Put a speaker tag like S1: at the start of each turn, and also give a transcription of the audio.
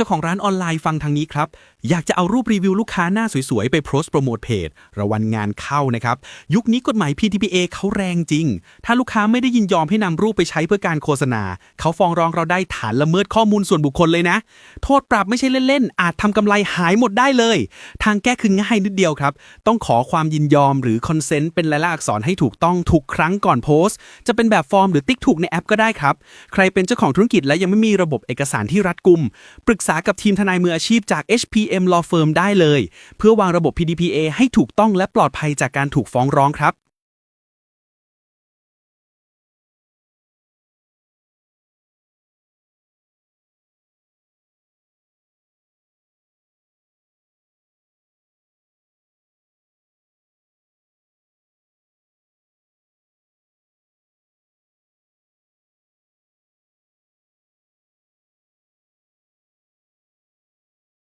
S1: จ้าของร้านออนไลน์ฟังทางนี้ครับ อยากจะเอารูปรีวิวลูกค้าหน้าสวยๆ ไปโพสต์โปรโมทเพจระวันงานเข้านะครับ ยุคนี้กฎหมาย PTPA เขาแรงจริง ถ้าลูกค้าไม่ได้ยินยอมให้นำรูปไปใช้เพื่อการโฆษณา เขาฟ้องร้องเราได้ฐานละเมิดข้อมูลส่วนบุคคลเลยนะ โทษปรับไม่ใช่เล่นๆ อาจทำกำไรหายหมดได้เลย ทางแก้คือง่ายนิดเดียวครับ ต้องขอความยินยอมหรือคอนเซนต์เป็นลายลักษณ์อักษรให้ถูกต้องทุกครั้งก่อนโพสต์ จะเป็นแบบฟอร์มหรือติ๊กถูกในแอปก็ได้ครับ ใครเป็นเจ้าของธุรกิจและยังไม่มีระบบเอกสารที่รัดกุมปรึกษาษากับทีมทนายมืออาชีพจาก HPM Law Firm ได้เลย เพื่อวางระบบ PDPA ให้ถูกต้องและปลอดภัยจากการถูกฟ้องร้องครับ